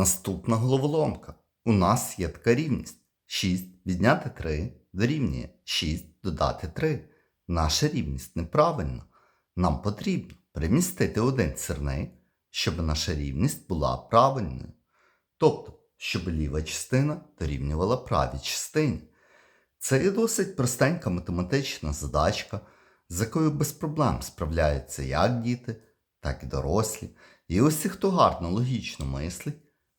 Наступна головоломка. У нас є така рівність. 6 відняти 3 дорівнює 6 додати 3. Наша рівність неправильна. Нам потрібно перемістити один сирник, щоб наша рівність була правильною. Тобто, щоб ліва частина дорівнювала правій частині. Це є досить простенька математична задачка, з якою без проблем справляються як діти, так і дорослі. І усі, хто гарно логічно мислить,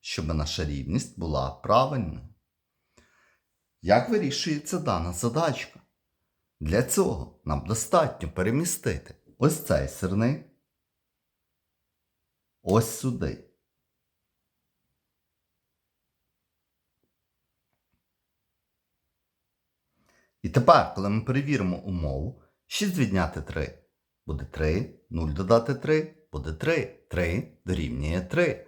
щоб наша рівність була правильною. Як вирішується дана задачка? Для цього нам достатньо перемістити ось цей сирник ось сюди. І тепер, коли ми перевіримо умову, 6 відняти 3 буде 3, 0 додати 3 буде 3, 3 дорівнює 3.